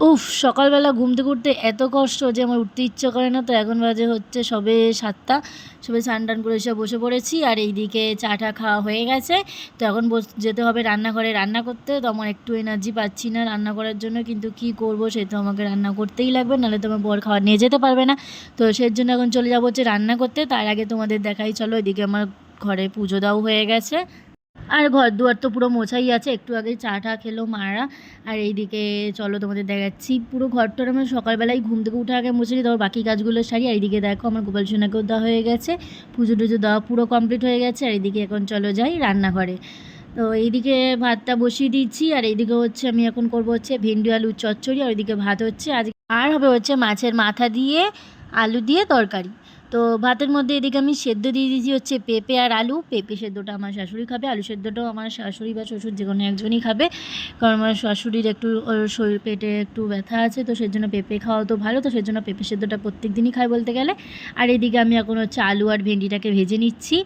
উফ, সকালবেলা ঘুম থেকে উঠতে এত কষ্ট যে আমার উঠতে ইচ্ছে করে না। তো এখন বাজে হচ্ছে সবে সাতটা। সবে স্নান টান করে এসে বসে পড়েছি আর এইদিকে চাটা খাওয়া হয়ে গেছে। তো এখন যেতে হবে রান্নাঘরে। রান্না করতে তো আমার একটু এনার্জি পাচ্ছি না রান্না করার জন্য। কিন্তু কি করব সে তো আমাকে রান্না করতেই লাগবে, নাহলে তো আমার বর খাওয়া নিয়ে যেতে পারবে না। তো সেই জন্য এখন চলে যাব হচ্ছে রান্না করতে। তার আগে তোমাদের দেখাই, চলো এদিকে আমার ঘরে পুজো দাও হয়ে গেছে। আর ঘর দুয়ার তো পুরো মোছাই আছে, একটু আগে চা টা খেলো মারা। আর এইদিকে চলো তোমাদের দেখাচ্ছি, পুরো ঘরটার আমার সকালবেলায় ঘুম থেকে উঠে আগে মুছে তারপর বাকি কাজগুলো সারি। আর এইদিকে দেখো আমার গোপাল সোনাকেও দেওয়া হয়ে গেছে, পুজো টুজো দেওয়া পুরো কমপ্লিট হয়ে গেছে। আর এইদিকে এখন চলো যাই রান্নাঘরে। তো এইদিকে ভাতটা বসিয়ে দিচ্ছি, আর এইদিকে হচ্ছে আমি এখন করব হচ্ছে ভেন্ডি আলু চচ্চড়ি, আর ওইদিকে ভাত হচ্ছে আজ আর হবে হচ্ছে মাছের মাথা দিয়ে আলু দিয়ে তরকারি। তো ভাতের মধ্যে এদিকে আমি সেদ্ধ দিয়ে দিয়েছি হচ্ছে পেঁপে আর আলু। পেঁপে সেদ্ধটা আমার শাশুড়ি খাবে, আলু সেদ্ধটাও আমার শাশুড়ি বা শ্বশুর যে কোনো একজনই খাবে। কারণ আমার শাশুড়ির একটু শরীর, পেটে একটু ব্যথা আছে, তো সেই জন্য পেঁপে খাওয়া তো ভালো, তো সেই জন্য পেঁপে সেদ্ধটা প্রত্যেক দিনই খাই বলতে গেলে। আর এদিকে আমি এখন হচ্ছে আলু আর ভেন্ডিটাকে ভেজে নিচ্ছি।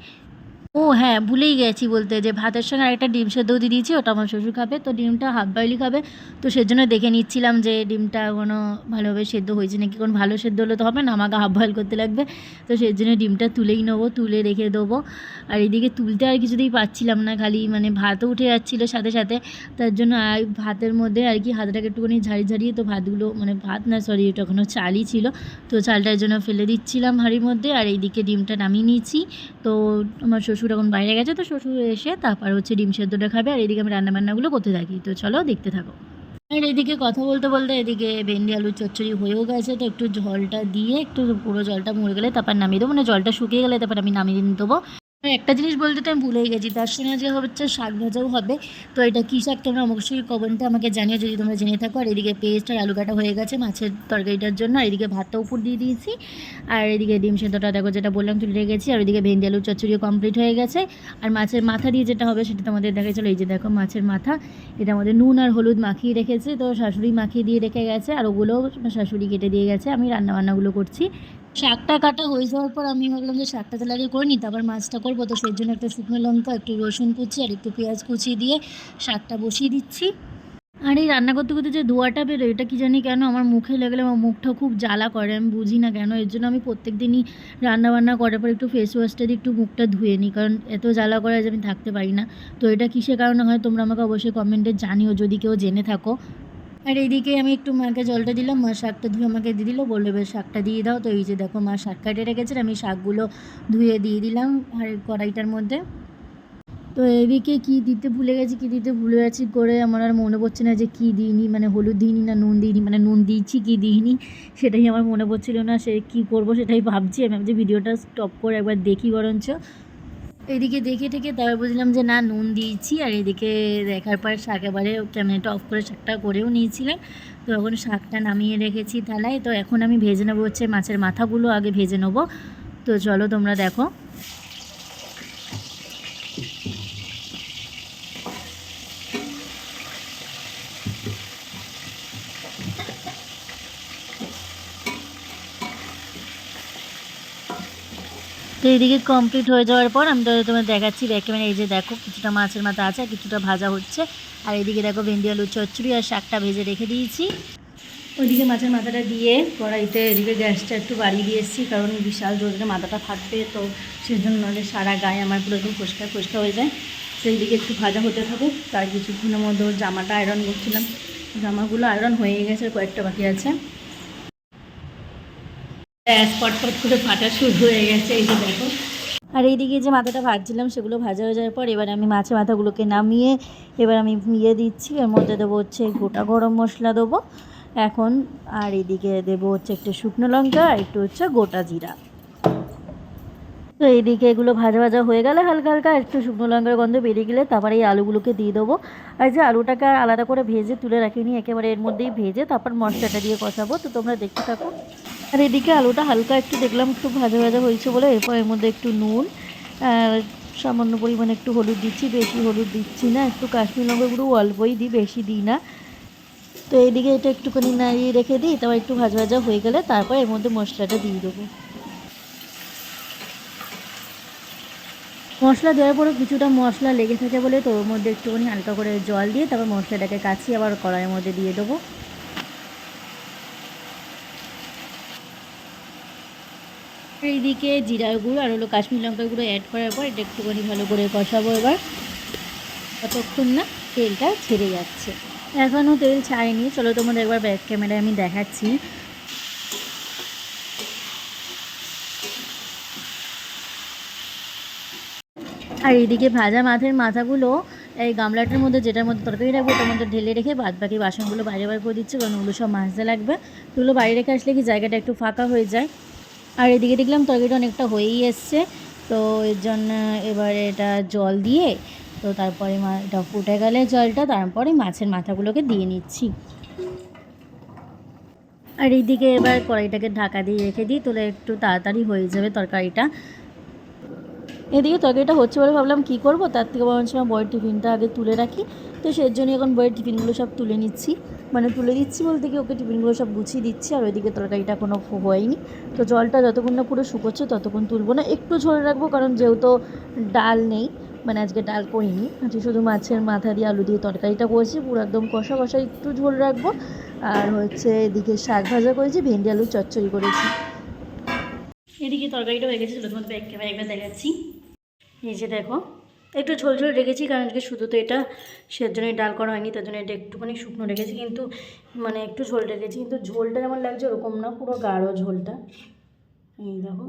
ও হ্যাঁ ভুলেই গেছি বলতে। যে ভাতের সঙ্গে আরেকটা ডিম সেদ্ধ দিয়ে দিয়েছি, ওটা আমার শ্বশুর খাবে। তো ডিমটা হাফ বয়েলই খাবে। তো সেজন্য দেখে নিচ্ছিলাম যে ডিমটা কোনো ভালোভাবে সেদ্ধ হয়েছে নাকি। কোনো ভালো সেদ্ধ হলে তো হবে না, আমাকে হাফ বয়েল করতে লাগবে। তো সেই জন্য ডিমটা তুলেই নেব, তুলে রেখে দেবো। আর এদিকে তুলতে আর কিছুতেই পাচ্ছিলাম না, খালি মানে ভাতও উঠে যাচ্ছিল সাথে সাথে। তার জন্য ভাতের মধ্যে আর কি হাতটাকে একটুখানি ঝাড়ি ঝাড়িয়ে তো ভাতগুলো মানে ভাত না সরি ওটা কোনো চালই ছিল। তো চালটার জন্য ফেলে দিচ্ছিলাম হাঁড়ির মধ্যে। আর এইদিকে ডিমটা নামিয়ে নিয়েছি। তো আমার শ্বশুর এখন বাইরে গেছে, তো শ্বশুর এসে তারপর হচ্ছে ডিম সেদ্ধটা খাবে আর এদিকে আমি রান্নাবান্নাগুলো করতে থাকি। তো চলো দেখতে থাকো। আর এদিকে কথা বলতে বলতে এদিকে ভেন্ডি আলু চচ্চড়ি হয়েও গেছে, তো একটু জলটা দিয়ে একটু পুরো জলটা মরে গেলে তারপর নামিয়ে দেবো। মানে জলটা শুকিয়ে গেলে তারপর আমি নামিয়ে দেবো। একটা জিনিস বলতে তো আমি ভুলেই গেছি। তার সঙ্গে আজকে হচ্ছে শাক ভাজাও হবে। তো এটা কী শাক তোমরা অবশ্যই কমেন্টে আমাকে জানিও যদি তোমরা জেনে থাকো। আর এদিকে পেস্ট আর আলু কাটা হয়ে গেছে মাছের তরকারিটার জন্য। আর এদিকে ভাতটা উপর দিয়ে দিয়েছি। আর এদিকে ডিম সেদ্ধটা দেখো যেটা বললাম, তুলে রেখেছি। আর এদিকে ভেন্ডি আলুর চচ্চড়িও কমপ্লিট হয়ে গেছে। আর মাছের মাথা দিয়ে যেটা হবে, সেটা তোমাদের দেখা চলো এই যে দেখো মাছের মাথা। এটা আমাদের নুন আর হলুদ মাখিয়ে রেখেছে। তো শাশুড়ি মাখিয়ে দিয়ে রেখে গেছে। আর ওগুলো শাশুড়ি কেটে দিয়ে গেছে। আমি রান্নাবান্নাগুলো করছি। শাকটা কাটা হয়ে যাওয়ার পর আমি ভাবলাম যে শাকটা তাহলে আগে করে নিই তারপর মাছটা করব। তো সেই জন্য একটা শুকনো লঙ্কা, একটু রসুন কুচি আর একটু পেঁয়াজ কুচি দিয়ে শাকটা বসিয়ে দিচ্ছি। আর এই রান্না করতে করতে যে ধোয়াটা বেরোয়, এটা কি জানি কেন আমার মুখে লাগলে আমার মুখটা খুব জ্বালা করে, আমি বুঝি না কেন। এর জন্য আমি প্রত্যেক দিনই রান্না বান্না করার পর একটু ফেস ওয়াশটা দিয়ে একটু মুখটা ধুয়ে নিই, কারণ এত জ্বালা করে যে আমি থাকতে পারি না। তো এটা কিসের কারণে হয়, তোমরা আমাকে অবশ্যই কমেন্টে জানিও, যদি কেউ জেনে থাকো। আর এইদিকে আমি একটু মাকে জলটা দিলাম, মা শাকটা ধুয়ে আমাকে দিয়ে দিল, বলল, বেশ, শাকটা দিয়ে দাও। তো এই যে দেখো, মা শাক কাটে রেখেছে, আমি শাকগুলো ধুয়ে দিয়ে দিলাম আর কড়াইটার মধ্যে। তো এদিকে কি দিতে ভুলে গেছি, কি দিতে ভুলে গেছি করে আমার আর মনে পড়ছে না যে কি দিইনি মানে হলুদ দিইনি না নুন দিইনি মানে নুন দিয়েছি, কি দিইনি, সেটাই আমার মনে পড়ছিল না, সে কী করব সেটাই ভাবছি। আমি ভাবছি ভিডিওটা স্টপ করে একবার দেখি বরঞ্চ। এদিকে দেখে ঠেকে তারপর বুঝলাম যে না, নুন দিয়েছি আর এদিকে দেখার পর শাক এবারে ক্যামেরাটা অফ করে শাকটা করেও নিয়েছিলেন তো এখন শাকটা নামিয়ে রেখেছি থালায়। তো এখন আমি ভেজে নেব হচ্ছে মাছের মাথাগুলো, আগে ভেজে নেব। তো চলো তোমরা দেখো। তো এইদিকে কমপ্লিট হয়ে যাওয়ার পর আমি তো তোমার দেখাচ্ছি ব্যাকে মানে এই যে দেখো কিছুটা মাছের মাথা আছে কিছুটা ভাজা হচ্ছে। আর এদিকে দেখো ভেন্ডি আলু চচ্চড়ি আর শাকটা ভেজে রেখে দিয়েছি। ওইদিকে মাছের মাথাটা দিয়ে কড়াইতে এদিকে গ্যাসটা একটু বাড়িয়ে দিয়ে এসেছি, কারণ বিশাল জোরে মাথাটা ফাটবে, তো সেজন্য নাহলে সারা গায়ে আমার পুরো একদম ফসকা ফসকা হয়ে যায়। তো এইদিকে একটু ভাজা হতে থাকো তার কিছুক্ষণের মধ্যে জামাটা আয়রন করছিলাম। জামাগুলো আয়রন হয়ে গেছে, কয়েকটা বাকি আছে। পটপট করে ফাটা শুরু হয়ে গেছে, এই যে দেখো। আর এইদিকে যে মাথাটা ভাজছিলাম, সেগুলো ভাজা হয়ে যাওয়ার পর এবার আমি মাছের মাথাগুলোকে নামিয়ে এবার আমি ইয়ে দিচ্ছি, এর মধ্যে দেবো হচ্ছে গোটা গরম মশলা দেবো। এখন আর এদিকে দেবো হচ্ছে একটু শুকনো লঙ্কা আর একটু হচ্ছে গোটা জিরা। তো এইদিকে এগুলো ভাজা ভাজা হয়ে গেলে হালকা হালকা একটু শুকনো লঙ্কার গন্ধ বেরিয়ে গেলে তারপরে এই আলুগুলোকে দিয়ে দেবো। আর যে আলুটাকে আর আলাদা করে ভেজে তুলে রাখিনি, একেবারে এর মধ্যেই ভেজে তারপর মশলাটা দিয়ে কষাবো, তো তোমরা দেখতে থাকো। আর এদিকে আলুটা হালকা একটু দেখলাম একটু ভাজা ভাজা হয়েছে বলে, এরপর এর মধ্যে একটু নুন সামান্য পরিমাণে একটু হলুদ দিচ্ছি, বেশি হলুদ দিচ্ছি না, একটু কাশ্মীর লঙ্কা গুঁড়ো অল্পই দিই, বেশি দিই না। তো এইদিকে এটা একটুখানি নাড়িয়ে রেখে দিই, তারপর একটু ভাজা ভাজা হয়ে গেলে তারপর এর মধ্যে মশলাটা দিয়ে দেবো। মশলা দেওয়ার পরে কিছুটা মশলা লেগে থাকে বলে তো ওর মধ্যে একটুখানি হালকা করে জল দিয়ে তারপর মশলাটাকে কাছি আবার কড়াইয়ের মধ্যে দিয়ে দেবো। এইদিকে জিরার গুঁড়ো আর হলো কাশ্মীর লঙ্কার গুঁড়ো অ্যাড করার পর এটা একটুখানি ভালো করে কষাবো এবার। ততক্ষণ না তেলটা ছেড়ে যাচ্ছে। এখনও তেল ছাড়েনি। চলো তোমাদের একবার ব্যাক ক্যামেরায় আমি দেখাচ্ছি। আর এদিকে ভাজা মাছের মাথাগুলো এই গামলাটার মধ্যে যেটার মধ্যে তরকারি রাখব ওটার মধ্যে ঢেলে রেখে বাদ বাকি বাসনগুলো বাইরে বার করে দিচ্ছে, কারণ ওগুলো সব মাজতে লাগবে। ওগুলো বাইরে রেখে আসলে কি জায়গাটা একটু ফাঁকা হয়ে যায়। আর এদিকে দেখলাম তরকারিটা অনেকটা হয়েই এসছে। তো এর জন্য এবারে এটা জল দিয়ে, তো তারপরে এটা ফুটে গেলে জলটা, তারপরে মাছের মাথাগুলোকে দিয়ে নিচ্ছি। আর এইদিকে এবার কড়াইটাকে ঢাকা দিয়ে রেখে দিই, তাহলে একটু তাড়াতাড়ি হয়ে যাবে তরকারিটা। এদিকে তরকারিটা হচ্ছে বলে ভাবলাম কী করব, তার থেকে বরঞ্চ বইয়ের টিফিনটা আগে তুলে রাখি। তো সেই জন্য এখন বইয়ের টিফিনগুলো সব তুলে নিচ্ছি। মানে তুলে দিচ্ছি বলতে কি ওকে টিফিনগুলো সব গুছিয়ে দিচ্ছি, আর ওইদিকে তরকারিটা কোনো হয়নি। তো জলটা যতক্ষণ না পুরো শুকোচ্ছে ততক্ষণ তুলবো না। একটু ঝোল রাখব কারণ যেহেতু ডাল নেই মানে আজকে ডাল করিনি। আজকে শুধু মাছের মাথা দিয়ে আলু দিয়ে তরকারিটা করেছি, পুরো একদম কষা কষা একটু ঝোল রাখব। আর হচ্ছে এদিকে শাক ভাজা করেছি, ভেন্ডি আলু চচ্চড়ি করেছি। এদিকে তরকারিটা হয়ে গেছে তোমাদের একবার দেখাচ্ছি। এই যে দেখো একটু ঝোল ঝোল রেখেছি, কারণ আজকে শুধু তো এটা সের জন্যই ডাল করা হয়নি, তার জন্য এটা একটুখানি শুকনো রেখেছি, কিন্তু মানে একটু ঝোল রেখেছি, কিন্তু ঝোলটা যেমন লাগছে ওরকম না, পুরো গাঢ় ঝোলটা। এই দেখো।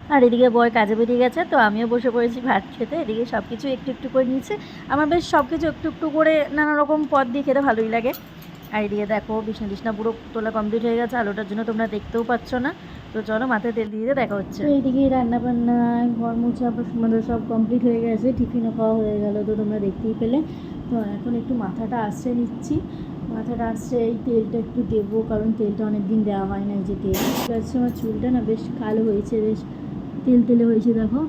আর এদিকে বয় কাজে বেরিয়ে গেছে, তো আমিও বসে পড়েছি ভাত খেতে, এদিকে সব কিছু একটু একটু করে নিয়েছে। আমার বেশ সব কিছু একটু একটু করে নানা রকম পদ দিয়ে খেতে ভালোই লাগে। আর এদিকে দেখো, বিছনা টিছনা পুরো তোলা কমপ্লিট হয়ে গেছে, আলোটার জন্য তোমরা দেখতেও পাচ্ছ না। তো চলো মাথায় তেল দিয়ে দেখা হচ্ছে। এইদিকে রান্না বান্না, ঘর মোছা আমাদের সব কমপ্লিট হয়ে গেছে টিফিনও খাওয়া হয়ে গেল তো তোমরা দেখতেই পেলে। তো এখন একটু মাথাটা আসছে নিচ্ছি। মাথাটা আসছে এই তেলটা একটু দেবো, কারণ তেলটা অনেক দিন দেওয়া হয় না এই যে তেল। আজকে আমার চুলটা না বেশ কালো হয়েছে, বেশ তেল তেলে হয়েছে, দেখো।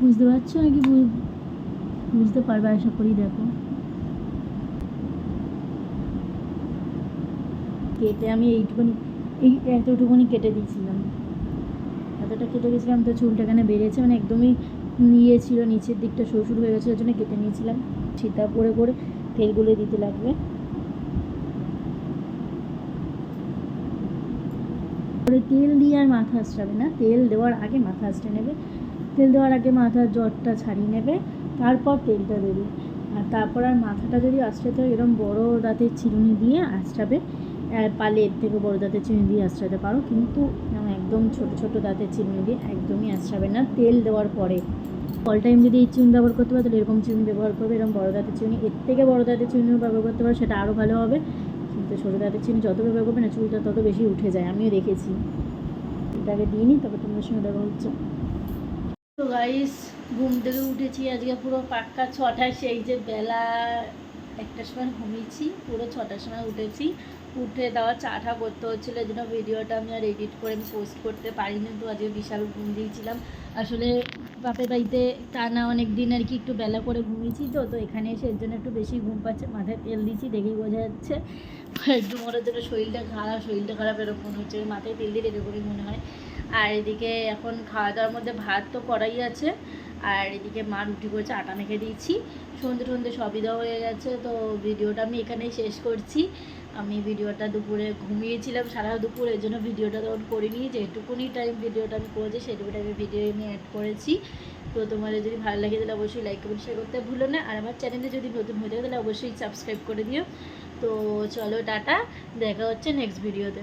বুঝতে পারছ নাকি বুঝ- বুঝতে পারবে আশা করি, দেখো। কেটে আমি এইটুকুনি এই এতটুকুনি কেটে দিয়েছিলাম। এতটা কেটে গেছিলাম তো চুলটা এখানে বেড়েছে? মানে একদমই নিয়ে ছিল, নিচের দিকটা শ্বশুর হয়ে গেছে, ওই জন্য কেটে নিয়েছিলাম। সীতা করে করে তেলগুলো দিতে লাগবে। পরে তেল দিয়ে আর মাথা আসটাবে না। তেল দেওয়ার আগে মাথা আসতে নেবে। তেল দেওয়ার আগে মাথার জ্বরটা ছাড়িয়ে নেবে। তারপর তেলটা দেবে। আর তারপর আর মাথাটা যদি আঁচড়াতে হয় এরকম বড় দাঁতের চিরুনি দিয়ে আঁচড়াবে। পালে এর থেকে বড় দাঁতের চিনি দিয়ে আঁচড়াতে পারো, কিন্তু একদম ছোট ছোট দাঁতের চিনি দিয়ে একদমই আঁচড়াবে না। তেল দেওয়ার পরে অল টাইম যদি এই চুন ব্যবহার করতে পারো, তাহলে এরকম চিরুনি ব্যবহার করবে, এরকম বড় দাঁতের চিরুনি এর থেকে বড় দাঁতের চিরুনি ব্যবহার করতে পারো, সেটা আরও ভালো হবে। কিন্তু ছোটো দাঁতের চিরুনি যত ব্যবহার করবে না, চুলটা তত বেশি উঠে যায়, আমিও দেখেছি। এটাকে দিয়ে নিই তবে তোমাদের সঙ্গে দেখা হচ্ছে। তো গাইস ঘুম থেকে উঠেছি, আজকে পুরো পাক্কা ছটায়, সেই যে বেলা একটার সময় ঘুমিয়েছি, পুরো ছটার সময় উঠেছি। উঠে দেওয়া চাটা করতে হচ্ছিল, এই জন্য ভিডিওটা আমি আর এডিট করে আমি পোস্ট করতে পারিনি, তো আজকে বিশাল ঘুম দিয়েছিলাম। আসলে বাপের বাড়িতে টানা অনেক দিন আর কি একটু বেলা করে ঘুমিয়েছি তো তো এখানে এসে এর জন্য একটু বেশি ঘুম পাচ্ছে, মাথায় তেল দিয়েছি দেখেই বোঝা যাচ্ছে। একটু মনে হচ্ছে শরীরটা খারাপ শরীরটা খারাপ এরকম হচ্ছে, মাথায় তেল দিয়ে এরকমই মনে হয়। আর এদিকে এখন খাওয়া দাওয়ার মধ্যে ভাত তো করাই আছে, আর এদিকে মা রুটি করেছে আটা মেখে দিয়েছি। সন্ধে সন্ধে সবই দেওয়া হয়ে গেছে, তো ভিডিওটা আমি এখানেই শেষ করছি। আমি ভিডিওটা দুপুরে ঘুমিয়েছিলাম সারা দুপুর, এর জন্য ভিডিওটা তখন করিনি। যেটুকুনি টাইম ভিডিওটা আমি করেছি সেটুকু টাইমে ভিডিও আমি অ্যাড করেছি। তো তোমাদের যদি ভালো লাগে তাহলে অবশ্যই লাইক কমেন্ট শেয়ার করতে ভুলো না। আর আমার চ্যানেলে যদি নতুন হয়ে থাকে তাহলে অবশ্যই সাবস্ক্রাইব করে দিও। তো চলো, টাটা। দেখা হচ্ছে নেক্সট ভিডিওতে